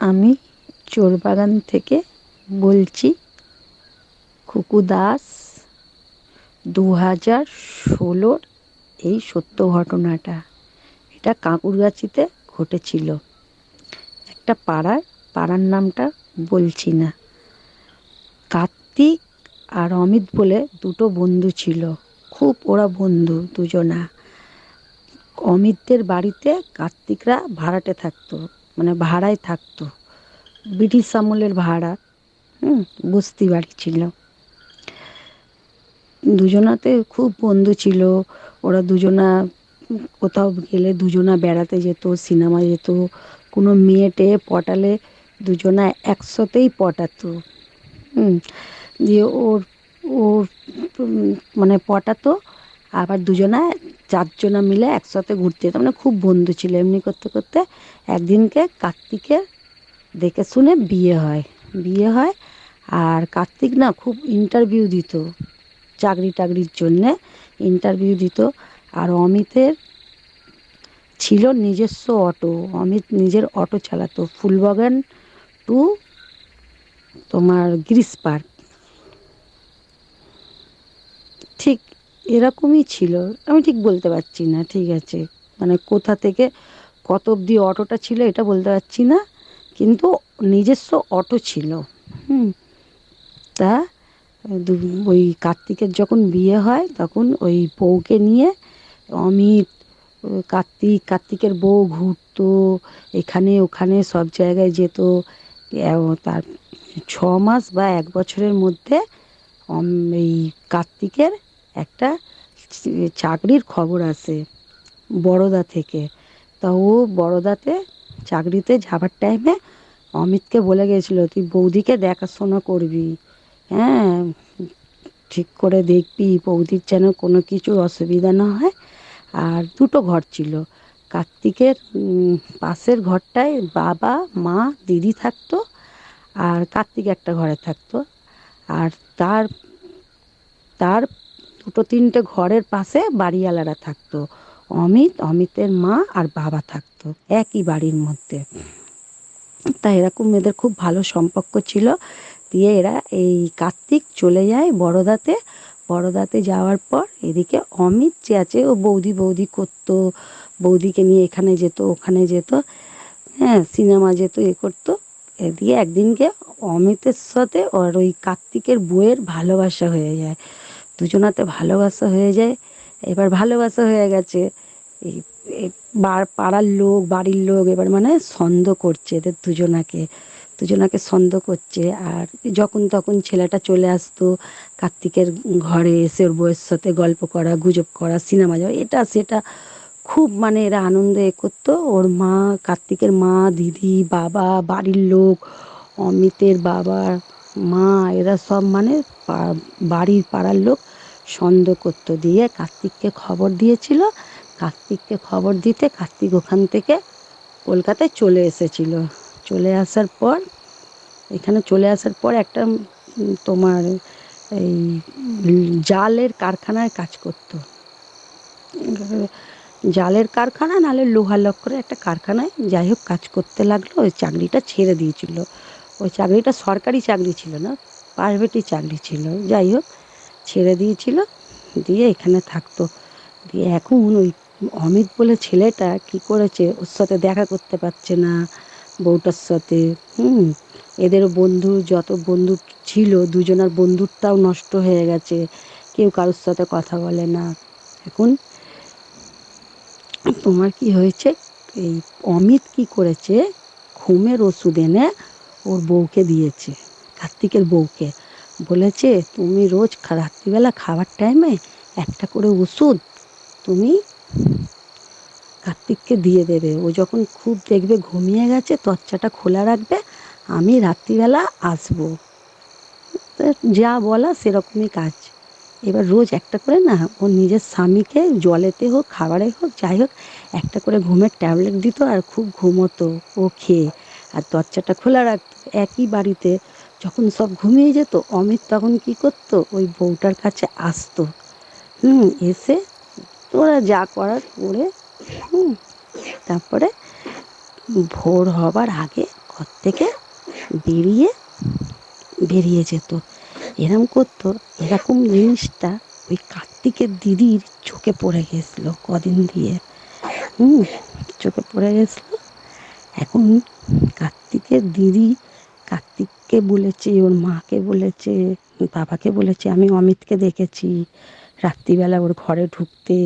আমি চোরবাগান থেকে বলছি খুকু দাস দু হাজার ষোলোর এই সত্য ঘটনাটা। এটা কাঁকুরগাছিতে ঘটেছিল। একটা পাড়ায় পাড়ার নামটা বলছি না। কার্তিক আর অমিত বলে দুটো বন্ধু ছিল। খুব ওরা বন্ধু দুজনা। অমিতদের বাড়িতে কার্তিকরা ভাড়াটে থাকতো। মানে ভাড়ায় থাকতো। ব্রিটিশ আমলের ভাড়া, হুম, বস্তি বাড়ি ছিল। দুজনাতে খুব বন্ধু ছিল। ওরা দুজনা কোথাও গেলে দুজনা বেড়াতে যেত, সিনেমা যেত। কোনো মেয়ে টেয়ে পটালে দুজনা একসাথেই পটাতো। হুম, দিয়ে ওর ওর মানে পটাতো, আবার দুজনা চারজনা মিলে একসাথে ঘুরতে যেত। মানে খুব বন্ধু ছিল। এমনি করতে করতে একদিনকে কার্তিকের দেখে শুনে বিয়ে হয়। বিয়ে হয় আর কার্তিক না খুব ইন্টারভিউ দিত। চাকরি টাকরির জন্যে ইন্টারভিউ দিত। আর অমিতের ছিল নিজস্ব অটো। অমিত নিজের অটো চালাতো। ফুলবাগান টু তোমার গ্রিস পার্ক। ঠিক এরকমই ছিল। আমি ঠিক বলতে পারছি না। ঠিক আছে। মানে কোথা থেকে কত অবধি অটোটা ছিল এটা বলতে পারছি না, কিন্তু নিজস্ব অটো ছিল। হুম। তা ওই কার্তিকের যখন বিয়ে হয়, তখন ওই বউকে নিয়ে অমিত, কার্তিক, কার্তিকের বউ ঘুরতো, এখানে ওখানে সব জায়গায় যেত। তার ছ মাস বা এক বছরের মধ্যে এই কার্তিকের একটা চাকরির খবর আসে বড়দা থেকে। তা ও বড়দাতে চাকরিতে যাবার টাইমে অমিতকে বলে গেছিল, তুই বৌদিকে দেখাশোনা করবি হ্যাঁ ঠিক করে দেখবি বৌদির যেন কোনো কিছু অসুবিধা না হয়। আর দুটো ঘর ছিল। কার্তিকের পাশের ঘরটায় বাবা, মা, দিদি থাকতো আর কার্তিক একটা ঘরে থাকতো। আর তার তার দুটো তিনটে ঘরের পাশে বাড়িওয়ালারা থাকতো। অমিত, অমিতের মা আর বাবা থাকতো, একই বাড়ির মধ্যে। তা এরকম এদের খুব ভালো সম্পর্ক ছিল। দিয়ে এরা এই কার্তিক চলে যায় বড়দাতে। বড়দাতে যাওয়ার পর এদিকে অমিত যে আছে, ও বৌদি বৌদি করতো, বৌদিকে নিয়ে এখানে যেত, ওখানে যেত হ্যাঁ সিনেমা যেত, এ করতো। এদিকে একদিনকে অমিতের সাথে ওর ওই কার্তিকের বইয়ের ভালোবাসা হয়ে যায়। দুজনাতে ভালোবাসা হয়ে যায়। এবার ভালোবাসা হয়ে গেছে। এই পাড়ার লোক, বাড়ির লোক এবার মানে সন্দেহ করছে এদের দুজনাকে। দুজনাকে সন্দেহ করছে আর যখন তখন ছেলেটা চলে আসতো কার্তিকের ঘরে এসে ওর বউয়ের সাথে গল্প করা, গুজব করা, সিনেমা যাওয়া, এটা সেটা খুব মানে এরা আনন্দ এ করতো। ওর মা, কার্তিকের মা, দিদি, বাবা, বাড়ির লোক, অমিতের বাবা, মা, এরা সব মানে বাড়ির পাড়ার লোক সন্দেহ করতো দিয়ে কার্তিককে খবর দিয়েছিল। কার্তিককে খবর দিতে কার্তিক ওখান থেকে কলকাতায় চলে এসেছিল। চলে আসার পর, এখানে চলে আসার পর একটা তোমার এই জালের কারখানায় কাজ করতো। জালের কারখানা নাহলে লোহা লক্করে একটা কারখানায় যাই হোক কাজ করতে লাগল। ওই চাকরিটা ছেড়ে দিয়েছিল। ওই চাকরিটা সরকারি চাকরি ছিল না প্রাইভেটই চাকরি ছিল। যাই হোক ছেড়ে দিয়েছিল, দিয়ে এখানে থাকতো। দিয়ে এখন ওই অমিত বলে ছেলেটা কি করেছে, ওর সাথে দেখা করতে পারছে না বউটার সাথে। হুম, এদের বন্ধু যত বন্ধু ছিল, দুজনার বন্ধুত্বটাও নষ্ট হয়ে গেছে। কেউ কারোর সাথে কথা বলে না। এখন তোমার কি হয়েছে? এই অমিত কি করেছে? ঘুমের ওষুধ এনে ওর বউকে দিয়েছে, কার্তিকের বউকে। বলেছে, তুমি রোজ রাত্রিবেলা খাবার টাইমে একটা করে ওষুধ তুমি কার্তিককে দিয়ে দেবে। ও যখন খুব দেখবে ঘুমিয়ে গেছে, দরজাটা খোলা রাখবে, আমি রাত্রিবেলা আসব। যা বলা সেরকমই কাজ। এবার রোজ একটা করে না, ও নিজের স্বামীকে জলেতে হোক, খাবারে হোক, যাই হোক, একটা করে ঘুমের ট্যাবলেট দিত আর খুব ঘুমোতো ও খেয়ে। আর দরজাটা খোলা রাখতো। একই বাড়িতে যখন সব ঘুমিয়ে যেত, অমিত তখন কী করতো? ওই বউটার কাছে আসতো। হুম, এসে তোরা যা করার করে, হুম, তারপরে ভোর হবার আগে ঘর থেকে বেরিয়ে বেরিয়ে যেত। এরম করতো, এরকম জিনিসটা ওই কার্তিকের দিদির চোখে পড়ে গেছিল কদিন দিয়ে। হুম, চোখে পড়ে গেছিল। এখন কার্তিকের দিদি কার্তিককে বলেছে, ওর মাকে বলেছে, বাবাকে বলেছে, আমি অমিতকে দেখেছি। রাত্রিবেলা ওর ঘরে ঢুকতে,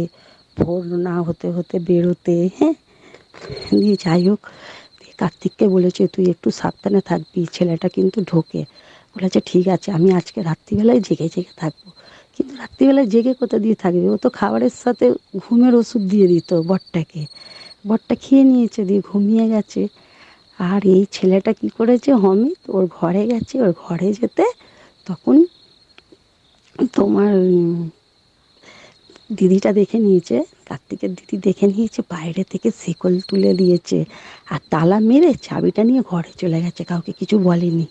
ভোর না হতে হতে বেরোতে হ্যাঁ? দিয়ে যাই হোক কার্তিককে বলেছে, তুই একটু সাবধানে থাকবি, ছেলেটা কিন্তু ঢোকে। বলেছে, ঠিক আছে, আমি আজকে রাত্রিবেলায় জেগে জেগে থাকব। কিন্তু রাত্রিবেলায় জেগে কোথা দিয়ে থাকবে? ও তো খাবারের সাথে ঘুমের ওষুধ দিয়ে দিত বরটাকে। বরটা খেয়ে নিয়েছে, দিয়ে ঘুমিয়ে গেছে। আর এই ছেলেটা কি করেছে, অমিত? ওর ঘরে গেছে, ওর ঘরে যেতে তখন তোমার দিদিটা দেখে নিয়েছে, কার্তিকের দিদি দেখে নিয়েছে, বাইরে থেকে শিকল তুলে দিয়েছে আর তালা মেরে চাবিটা নিয়ে ঘরে চলে গেছে, কাউকে কিছু বলেনি।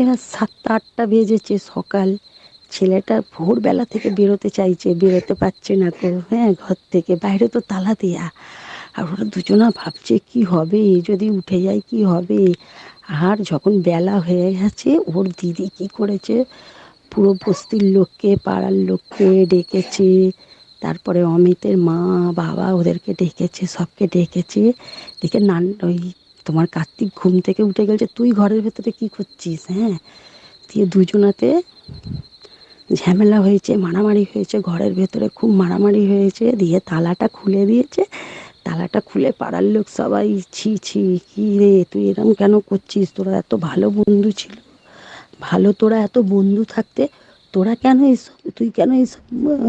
এবার সাতটা আটটা বেজেছে সকাল, ছেলেটা ভোরবেলা থেকে বেরোতে চাইছে, বেরোতে পারছে না তো হ্যাঁ ঘর থেকে, বাইরে তো তালা দেয়া। আর ওরা দুজনা ভাবছে, কি হবে? এ যদি উঠে যায়, কি হবে? আর যখন বেলা হয়ে গেছে, ওর দিদি কি করেছে? পুরো বস্তির লোককে, পাড়ার লোককে ডেকেছে। তারপরে অমিতের মা, বাবা ওদেরকে ডেকেছে, সবকে ডেকেছে। দেখে নান, ওই তোমার কার্তিক ঘুম থেকে উঠে গেছে তুই ঘরের ভেতরে কি করছিস হ্যাঁ? দিয়ে দুজনাতে ঝামেলা হয়েছে, মারামারি হয়েছে, ঘরের ভেতরে খুব মারামারি হয়েছে। দিয়ে তালাটা খুলে দিয়েছে। তালাটা খুলে পাড়ার লোক সবাই, ছি ছি, কী রে, তুই এরম কেন করছিস? তোরা এত ভালো বন্ধু ছিল। ভালো তোরা এত বন্ধু থাকতে, তোরা কেন এইসব তুই কেন এইসব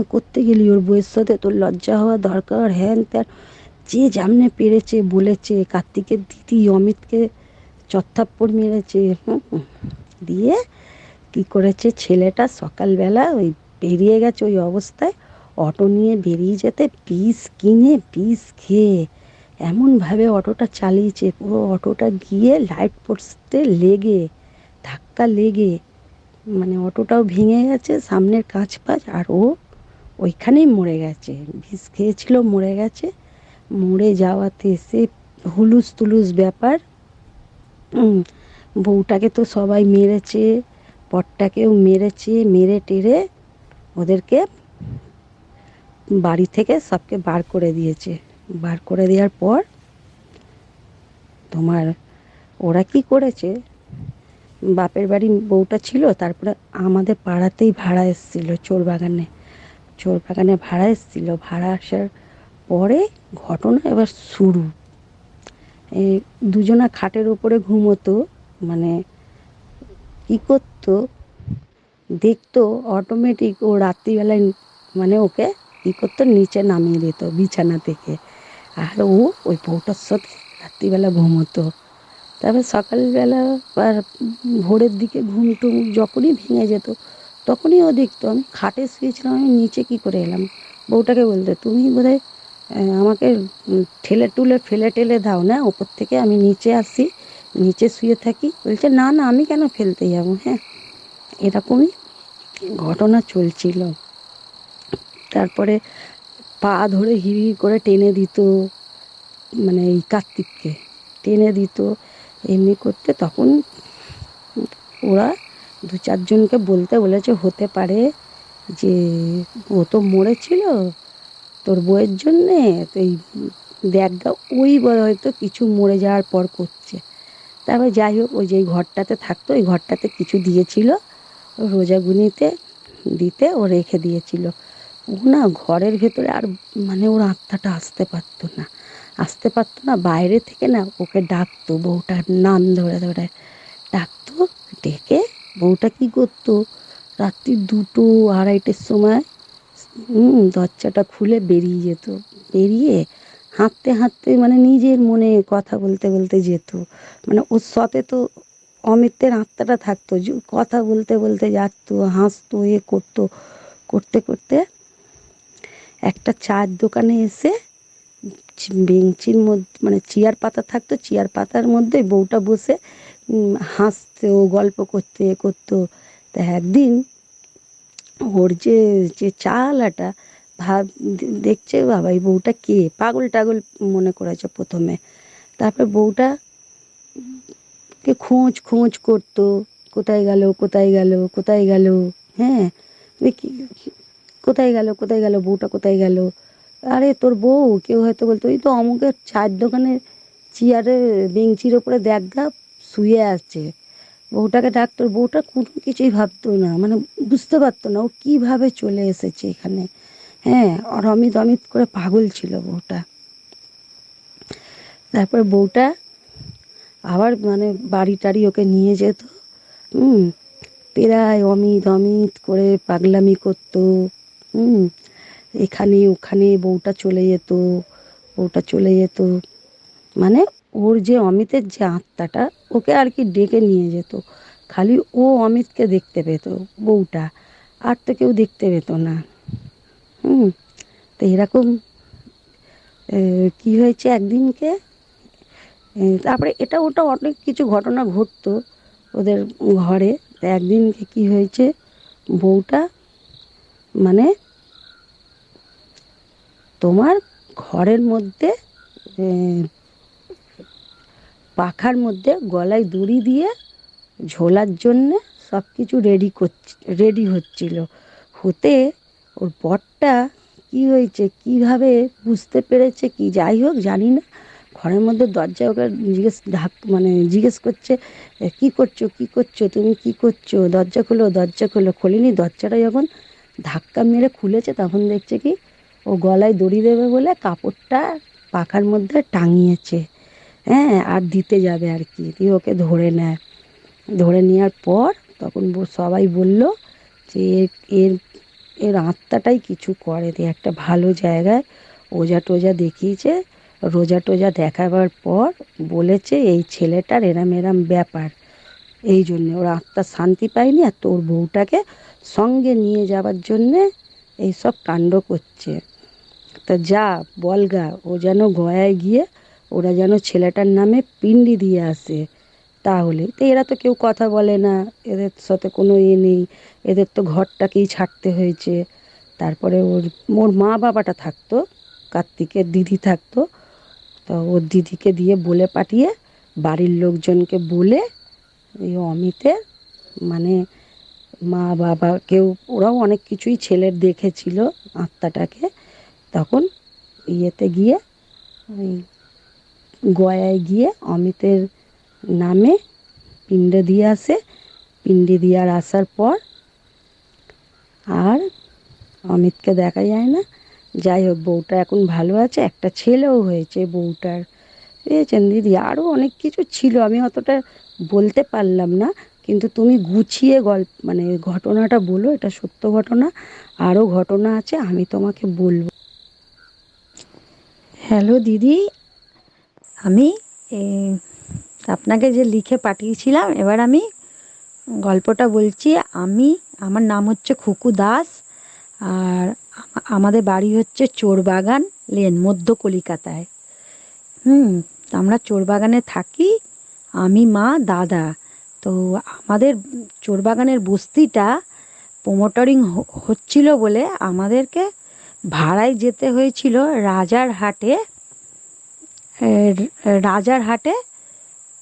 করতে গেলি? ওর বউয়ের সাথে তোর লজ্জা হওয়া দরকার, হ্যান ত্যান। যে জামনে পেরেছে, বলেছে, কার্তিকের দিদি অমিতকে চত্থাপ্পড় মেরেছে দিয়ে কী করেছে? ছেলেটা সকালবেলা ওই বেরিয়ে গেছে ওই অবস্থায় অটো নিয়ে বেরিয়ে যেতে পিস কিনে পিস খেয়ে এমনভাবে অটোটা চালিয়েছে। পুরো অটোটা গিয়ে লাইট পোস্টে লেগে, ধাক্কা লেগে মানে অটোটাও ভেঙে গেছে সামনের কাঁচ পাঁচ আর ও ওইখানেই মরে গেছে। বিষ খেয়েছিল, মরে গেছে। মরে যাওয়াতে সে হুলুস তুলুস ব্যাপার বউটাকে তো সবাই মেরেছে, পটটাকেও মেরেছে, মেরে টেরে ওদেরকে বাড়ি থেকে সবকে বার করে দিয়েছে। বার করে দেওয়ার পর তোমার ওরা কি করেছে? বাপের বাড়ি বউটা ছিল, তারপরে আমাদের পাড়াতেই ভাড়া এসেছিল চোর বাগানে চোর বাগানে ভাড়া এসেছিল। ভাড়া আসার পরে ঘটনা এবার শুরু। এই দুজনা খাটের ওপরে ঘুমোতো মানে কী করতো? দেখতো অটোমেটিক ও রাত্রিবেলায় মানে ওকে কী করতো নিচে নামিয়ে দিত বিছানা থেকে। আর ও ওই বউটার সাথে রাত্রিবেলা ঘুমোতো। তারপর সকালবেলা আর ভোরের দিকে ঘুম টুম যখনই ভেঙে যেত তখনই ও দেখতো আমি খাটে শুয়েছিলাম আমি নিচে কী করে এলাম? বউটাকে বলতো তুমি আহ, আমাকে ঠেলে টুলে ফেলে টেলে দাও না ওপর থেকে আমি নিচে আসি নিচে শুয়ে থাকি। বলছে না না আমি কেন ফেলতে যাব হ্যাঁ? এরকমই ঘটনা চলছিল। তারপরে পা ধরে হিড় করে টেনে দিত মানে এই কার্তিককে। টেনে দিত, এমনি করতে তখন ওরা দু চারজনকে বলতে বলেছে, হতে পারে যে ও তো মরেছিল তোর বউয়ের জন্যে, তো এই ব্যাগটা ওই হয়তো কিছু মরে যাওয়ার পর করছে। তারপরে যাই হোক, ওই যে ঘরটাতে থাকতো, ওই ঘরটাতে কিছু দিয়েছিল, রোজাগুনিতে দিতে ও রেখে দিয়েছিল। না ঘরের ভেতরে আর মানে ওর আত্মাটা আসতে পারতো না। আসতে পারতো না, বাইরে থেকে না ওকে ডাকতো বউটার নাম ধরে ধরে ডাকতো, ডেকে বউটা কী করতো? রাত্রি দুটো আড়াইটের সময় দরজাটা খুলে বেরিয়ে যেত। বেরিয়ে হাঁটতে হাঁটতে মানে নিজের মনে কথা বলতে বলতে যেত। মানে ওর সাথে তো অমিতের আত্মাটা থাকতো কথা বলতে বলতে যাচ্তো, হাসতো, এ করতো, করতে করতে একটা চার দোকানে এসে বেঞ্চির মধ্যে মানে চেয়ার পাতা থাকতো, চেয়ার পাতার মধ্যে বউটা বসে হাসতো, গল্প করতে, এ করতো। তা একদিন ওর যে যে চালাটা, ভাব দেখছে বাবা, এই বউটা কে? পাগল টাগল মনে করেছে প্রথমে। তারপর বউটা কে খোঁজ খোঁজ করতো, কোথায় গেল কোথায় গেল কোথায় গেল হ্যাঁ? কোথায় গেল কোথায় গেল, বউটা কোথায় গেল? আরে তোর বউ, কেউ হয়তো বলতো ওই তো অমুকের চায়ের দোকানে চেয়ারে বেঞ্চির ওপরে দেখ গা, শুয়ে আছে। বউটাকে ডাক, তোর বউটা কোনো কিছুই ভাবতো না মানে বুঝতে পারতো না, ও কীভাবে চলে এসেছে এখানে। হ্যাঁ আর অমিত অমিত করে পাগল ছিল বউটা। তারপর বউটা আবার মানে বাড়ি টাড়ি ওকে নিয়ে যেত। হুম, প্রায় অমিত অমিত করে পাগলামি করতো। হুম, এখানে ওখানে বউটা চলে যেত, বউটা চলে যেত। মানে ওর যে অমিতের যে আত্মাটা, ওকে আর কি ডেকে নিয়ে যেত। খালি ও অমিতকে দেখতে পেত, বউটা। আর তো কেউ দেখতে পেত না। হুম, তো এরকম কি হয়েছে একদিনকে? তারপরে এটা ওটা অনেক কিছু ঘটনা ঘটতো ওদের ঘরে। একদিনকে কি হয়েছে? বউটা মানে তোমার ঘরের মধ্যে পাখার মধ্যে গলায় দড়ি দিয়ে ঝোলার জন্যে সব কিছু রেডি করছি রেডি হচ্ছিল। হতে ওর বরটা কি হয়েছে কীভাবে বুঝতে পেরেছে কি? যাই হোক জানি না। ঘরের মধ্যে দরজা ওকে জিজ্ঞেস ধাক মানে জিজ্ঞেস করছে "এ, কি করছ? কি করছ? তুমি কি করছ? দরজা খোলো দরজা খোলো। খোলেনি দরজাটা যখন ধাক্কা মেরে খুলেছে তখন দেখছে কি ও গলায় দড়ি দেবে বলে কাপড়টা পাখার মধ্যে টাঙিয়েছে। হ্যাঁ আর দিতে যাবে আর কি। দিয়ে ওকে ধরে নেয়। ধরে নেওয়ার পর তখন সবাই বলল যে, এর- এর এর আত্মাটাই কিছু করে দিয়ে একটা ভালো জায়গায় ওজা টোজা দেখিয়েছে। রোজা টোজা দেখাবার পর বলেছে, এই ছেলেটার এরম এরম ব্যাপার। এই জন্যে ওর আত্মা শান্তি পায়নি আর তোর বউটাকে সঙ্গে নিয়ে যাবার জন্যে এইসব কাণ্ড করছে। তা যা বলগা ও যেন গয়ায় গিয়ে, ওরা যেন ছেলেটার নামে পিণ্ডি দিয়ে আসে। তাহলে, তো এরা তো কেউ কথা বলে না, এদের সাথে কোনো ইয়ে নেই, এদের তো ঘরটাকেই ছাড়তে হয়েছে। তারপরে ওর ওর মা বাবাটা থাকতো, কার্তিকের দিদি থাকতো। তো ওর দিদিকে দিয়ে বলে পাঠিয়ে, বাড়ির লোকজনকে বলে, এই অমিতের মানে মা বাবা কেউ ওরাও অনেক কিছুই ছেলের দেখেছিল, আত্মাটাকে। তখন ইয়েতে গিয়ে, ওই গয়ায় গিয়ে অমিতের নামে পিণ্ডে দিয়ে আসে। পিণ্ডি দেওয়ার আসার পর আর অমিতকে দেখা যায় না। যাই হোক, বউটা এখন ভালো আছে, একটা ছেলেও হয়েছে বউটার। বুঝেছেন দিদি? আরও অনেক কিছু ছিল, আমি অতটা বলতে পারলাম না, কিন্তু তুমি গুছিয়ে গল্প মানে ঘটনাটা বলো, এটা সত্য ঘটনা। আরও ঘটনা আছে, আমি তোমাকে বলব। হ্যালো দিদি, আমি আপনাকে যে লিখে পাঠিয়েছিলাম, এবার আমি গল্পটা বলছি। আমি, আমার নাম হচ্ছে খুকু দাস, আর আমাদের বাড়ি হচ্ছে চোরবাগান লেন, মধ্য কলিকাতায়। হুম, আমরা চোরবাগানে থাকি, আমি, মা, দাদা। তো আমাদের চোরবাগানের বস্তিটা প্রোমোটারিং হচ্ছিল বলে আমাদেরকে ভাড়ায় যেতে হয়েছিল রাজার হাটে রাজার হাটে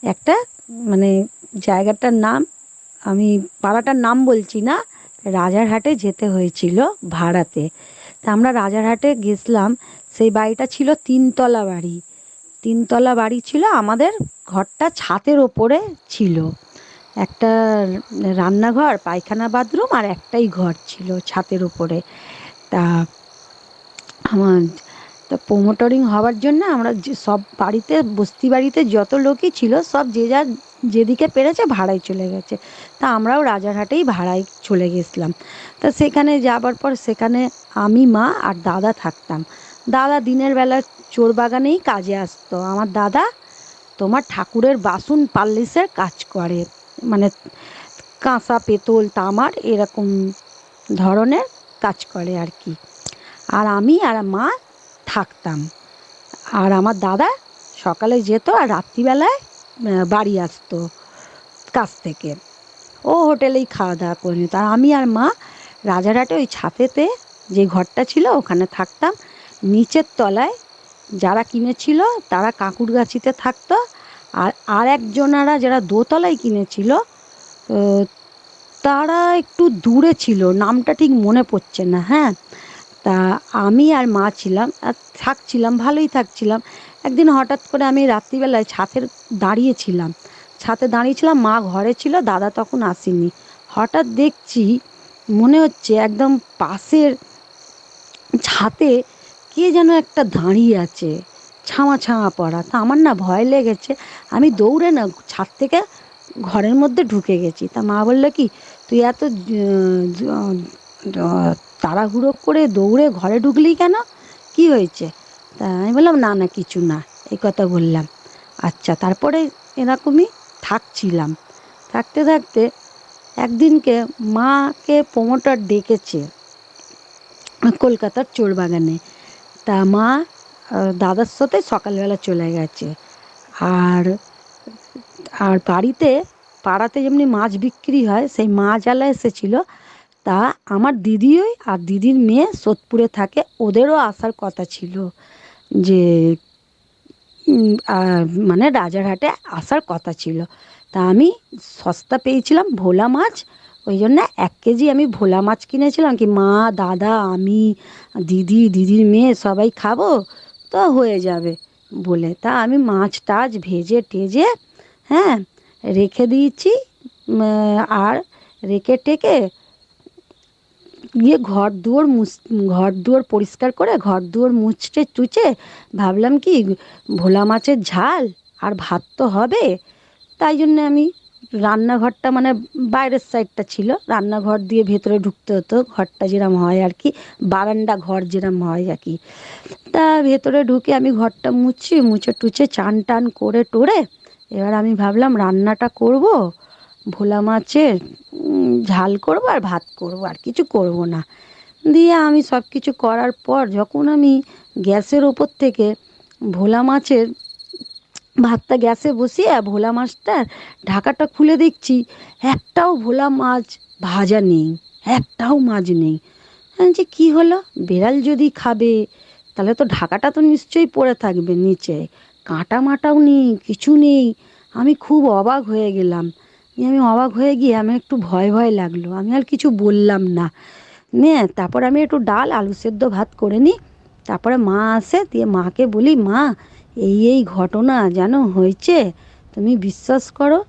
একটা মানে জায়গাটার নাম, আমি পাড়াটার নাম বলছি না রাজারহাটে যেতে হয়েছিল ভাড়াতে। তা আমরা রাজারহাটে গেছিলাম, সেই বাড়িটা ছিল তিনতলা বাড়ি। তিনতলা বাড়ি ছিল, আমাদের ঘরটা ছাদের ওপরে ছিল। একটা রান্নাঘর, পায়খানা বাথরুম আর একটাই ঘর ছিল ছাদের ওপরে। তা আমার তা প্রোমোটারিং হওয়ার জন্য আমরা যে সব বাড়িতে, বস্তি বাড়িতে যত লোকই ছিল, সব যে যার যেদিকে পেরেছে ভাড়ায় চলে গেছে। তা আমরাও রাজারহাটেই ভাড়ায় চলে গেছিলাম। তা সেখানে যাবার পর সেখানে আমি, মা আর দাদা থাকতাম। দাদা দিনের বেলা চোর বাগানেই কাজে আসতো। আমার দাদা তোমার ঠাকুরের বাসন পাল্লিশের কাজ করে। মানে কাঁসা, পেতল, তামার এরকম ধরনের কাজ করে আর কি। আর আমি আর মা থাকতাম। আর আমার দাদা সকালে যেত আর রাত্রিবেলায় বাড়ি আসতো কাজ থেকে। ও হোটেলেই খাওয়া দাওয়া করে নিত। আর আমি আর মা রাজারহাটে ওই ছাতেতে যে ঘরটা ছিল ওখানে থাকতাম। নিচের তলায় যারা কিনেছিল তারা কাঁকুরগাছিতে থাকতো। আর আর একজনারা যারা দোতলায় কিনেছিল তারা একটু দূরে ছিল। নামটা ঠিক মনে পড়ছে না হ্যাঁ। তা আমি আর মা ছিলাম, আর থাকছিলাম, ভালোই থাকছিলাম। একদিন হঠাৎ করে আমি রাত্রিবেলায় ছাতের দাঁড়িয়েছিলাম। ছাতে দাঁড়িয়েছিলাম, মা ঘরে ছিল, দাদা তখন আসেনি। হঠাৎ দেখছি, মনে হচ্ছে একদম পাশের ছাতে কে যেন একটা দাঁড়িয়ে আছে ছামা ছামা পড়া তা আমার না ভয় লেগেছে। আমি দৌড়ে না, ছাদ থেকে ঘরের মধ্যে ঢুকে গেছি। তা মা বলল, কি, তুই এত তাড়াহুড়ো করে দৌড়ে ঘরে ঢুকলি কেন? কি হয়েছে? তা আমি বললাম, না না, কিছু না। এই কথা বললাম। আচ্ছা তারপরে এরকমই থাকছিলাম। থাকতে থাকতে একদিনকে মাকে প্রমোটার ডেকেছে কলকাতার চোরবাগানে তা মা দাদার সাথে সকালবেলা চলে গেছে। আর আর বাড়িতে পাড়াতে যেমনি মাছ বিক্রি হয়, সেই মাছওয়ালা এসেছিল। তা আমার দিদিও আর দিদির মেয়ে সোদপুরে থাকে, ওদেরও আসার কথা ছিল যে মানে রাজারহাটে আসার কথা ছিল। তা আমি সস্তা পেয়েছিলাম ভোলা মাছ, ওই জন্য এক কেজি আমি ভোলা মাছ কিনেছিলাম কি মা, দাদা, আমি, দিদি, দিদির মেয়ে সবাই খাব তো হয়ে যাবে বলে। তা আমি মাছ টাছ ভেজে টেজে হ্যাঁ রেখে দিয়েছি আর রেখে টেকে গিয়ে ঘর দুয়ার মুছ, ঘর দুয়ার পরিষ্কার করে ঘর দুয়ার মুছটে চুচে ভাবলাম কি, ভোলা মাছের ঝাল আর ভাত তো হবে। তাই জন্য আমি রান্নাঘরটা মানে বাইরের সাইডটা ছিল, রান্নাঘর দিয়ে ভেতরে ঢুকতে হতো, ঘরটা যেরম হয় আর কি, বারান্দা ঘর যেরম হয় আর কি। তা ভেতরে ঢুকে আমি ঘরটা মুছি, মুছে টুছে চান টান করে টোরে, এবার আমি ভাবলাম রান্নাটা করব। ভোলা মাছের ঝাল করব আর ভাত করব, আর কিছু করব না। দিয়ে আমি সব কিছু করার পর যখন আমি গ্যাসের ওপর থেকে ভোলা মাছের ভাতটা গ্যাসে বসিয়ে ভোলা মাছটার ঢাকাটা খুলে দেখছি, একটাও ভোলা মাছ ভাজা নেই, একটাও মাছ নেই। যে কী হলো? বেড়াল যদি খাবে, তাহলে তো ঢাকাটা তো নিশ্চয়ই পড়ে থাকবে নিচে। কাঁটা মাটাও নেই, কিছু নেই। আমি খুব অবাক হয়ে গেলাম। আমি অবাক হয়ে গিয়ে আমি একটু ভয় ভয় লাগল। আমি আর কিছু বললাম না। নিয়ে তারপর আমি একটু ডাল, আলু সেদ্ধ ভাত করে নিই। তারপরে মা আসে, দিয়ে মাকে বলি, মা, এই এই ঘটনা যেন হয়েছে? তুমি বিশ্বাস করো?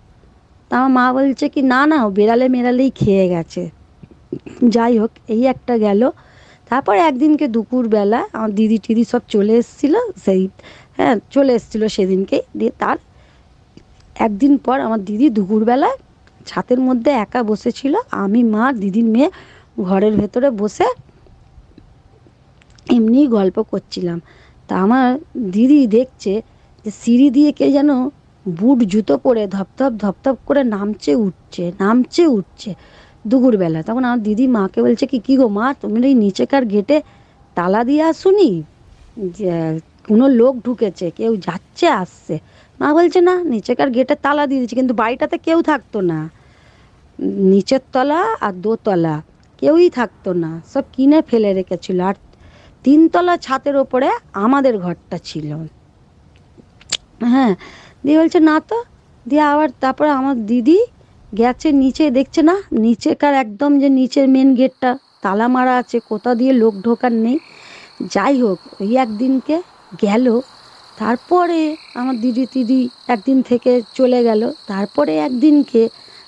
তা আমার মা বলছে কি, না না বেড়ালে মেরালেই খেয়ে গেছে। যাই হোক, এই একটা গেল। তারপর একদিনকে দুপুরবেলা আমার দিদি টিদি সব চলে এসেছিল, সেই হ্যাঁ চলে এসেছিল সেদিনকে দিয়ে তার একদিন পর আমার দিদি দুপুরবেলায় ছাতের মধ্যে একা বসেছিল, আমি, মা, দিদির মেয়ে ঘরের ভেতরে বসে এমনি গল্প করছিলাম। তা আমার দিদি দেখছে যে সিঁড়ি দিয়ে কে যেন বুট জুতো পরে ধপধপ ধপধপ করে নামছে, উঠছে নামছে, উঠছে দুপুরবেলা। তখন আমার দিদি মাকে বলছে, কি, কী গো মা, তুমি এই নিচেকার গেটে তালা দিয়ে আসুনি? যে কোনো লোক ঢুকেছে, কেউ যাচ্ছে, আসছে। মা বলছে, না, নিচেকার গেটে তালা দিয়ে দিচ্ছে কিন্তু বাড়িটাতে কেউ থাকতো না। নিচের তলা আর দোতলা কেউই থাকতো না। সব কিনে ফেলে রেখেছিল। আর তিনতলা ছাতের ওপরে আমাদের ঘরটা ছিল। হ্যাঁ দিয়ে বলছে, না তো। দিয়ে আবার তারপরে আমার দিদি গেছে নিচে, দেখছে না, নিচেকার একদম যে নিচের মেন গেটটা, তালা মারা আছে, কোথা দিয়ে লোক ঢোকার নেই। যাই হোক, ওই একদিনকে গেল তারপরে আমার দিদি দিদি একদিন থেকে চলে গেল। তারপরে একদিনকে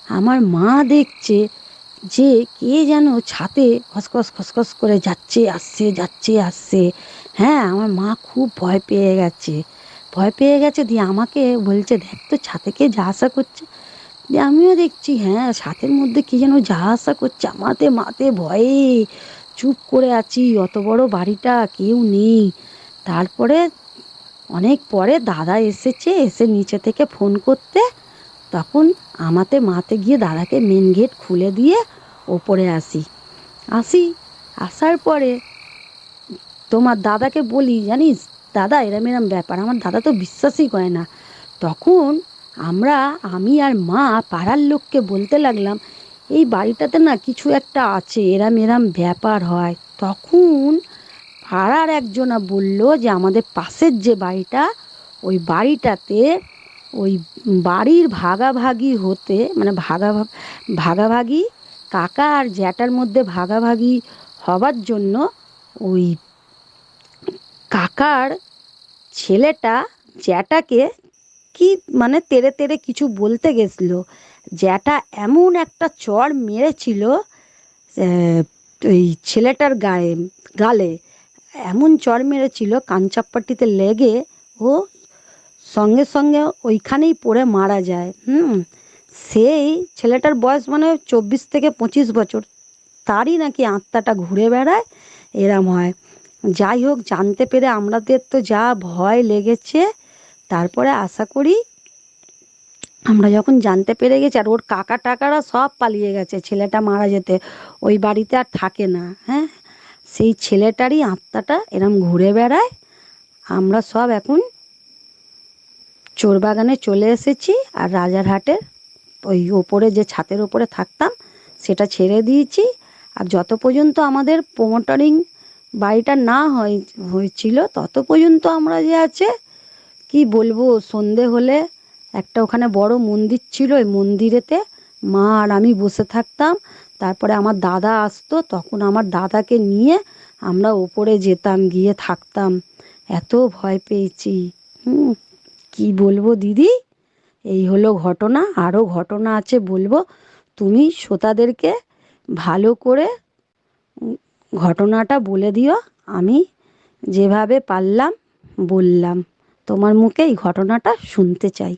আমার মা দেখছে যে কে যেন ছাতে খসখস খসখস করে যাচ্ছে, আসছে যাচ্ছে, আসছে। হ্যাঁ আমার মা খুব ভয় পেয়ে গেছে। ভয় পেয়ে গেছে দিয়ে আমাকে বলছে, দেখ তো ছাতে কে যা আসা করছে। দিয়ে আমিও দেখছি হ্যাঁ ছাতের মধ্যে কি যেন যা আসা করছে। আমাতে মাতে ভয়ে চুপ করে আছি, অত বড় বাড়িটা কেউ নেই। তারপরে অনেক পরে দাদা এসেছে, এসে নিচে থেকে ফোন করতে। তখন আমাতে মাতে গিয়ে দাদাকে মেন গেট খুলে দিয়ে ওপরে আসি। আসি, আসার পরে তোমার দাদাকে বলি, জানিস? দাদা এরম এরম ব্যাপার, আমার দাদা তো বিশ্বাসই করে না। তখন আমরা, আমি আর মা পাড়ার লোককে বলতে লাগলাম, এই বাড়িটাতে না কিছু একটা আছে, এরম এরম ব্যাপার হয়। তখন পাড়ার একজনা বলল যে আমাদের পাশের যে বাড়িটা, ওই বাড়িটাতে ওই বাড়ির ভাগাভাগি হতে মানে ভাগা ভাগাভাগি, কাকা আর জ্যাটার মধ্যে ভাগাভাগি হবার জন্য ওই কাকার ছেলেটা জ্যাঠাকে কি মানে তেড়ে তেড়ে কিছু বলতে গেছিল। জ্যাঠা এমন একটা চড় মেরেছিল ওই ছেলেটার গায়ে, গালে। এমন চর মেরেছিল, কানচাপ্পাটিতে লেগে ও সঙ্গে সঙ্গে ওইখানেই পড়ে মারা যায়। হুম, সেই ছেলেটার বয়স মানে চব্বিশ থেকে পঁচিশ বছর। তারই নাকি আত্মাটা ঘুরে বেড়ায়, এরম হয়। যাই হোক, জানতে পেরে আমাদের তো যা ভয় লেগেছে, তারপরে আশা করি আমরা যখন জানতে পেরে গেছি, আর ওর কাকা টাকারা সব পালিয়ে গেছে, ছেলেটা মারা যেতে। ওই বাড়িতে আর থাকে না হ্যাঁ? সেই ছেলেটারই আত্মাটা এরম ঘুরে বেড়ায়। আমরা সব এখন চোরবাগানে চলে এসেছি আর রাজারহাটের ওই ওপরে যে ছাতের ওপরে থাকতাম, সেটা ছেড়ে দিয়েছি। আর যত পর্যন্ত আমাদের প্রোমোটারিং বাড়িটা না হয়, হয়েছিল, তত পর্যন্ত আমরা যে আছে, কি বলব, সন্ধে হলে একটা ওখানে বড় মন্দির ছিল, ওই মন্দিরেতে মা আর আমি বসে থাকতাম। তারপরে আমার দাদা আসতো, তখন আমার দাদাকে নিয়ে আমরা ওপরে যেতাম, গিয়ে থাকতাম। এত ভয় পেয়েছি। হুম, কি বলব দিদি? এই হলো ঘটনা। আরও ঘটনা আছে বলব। তুমি শ্রোতাদেরকে ভালো করে ঘটনাটা বলে দিও। আমি যেভাবে পারলাম, বললাম। তোমার মুখে এই ঘটনাটা শুনতে চাই।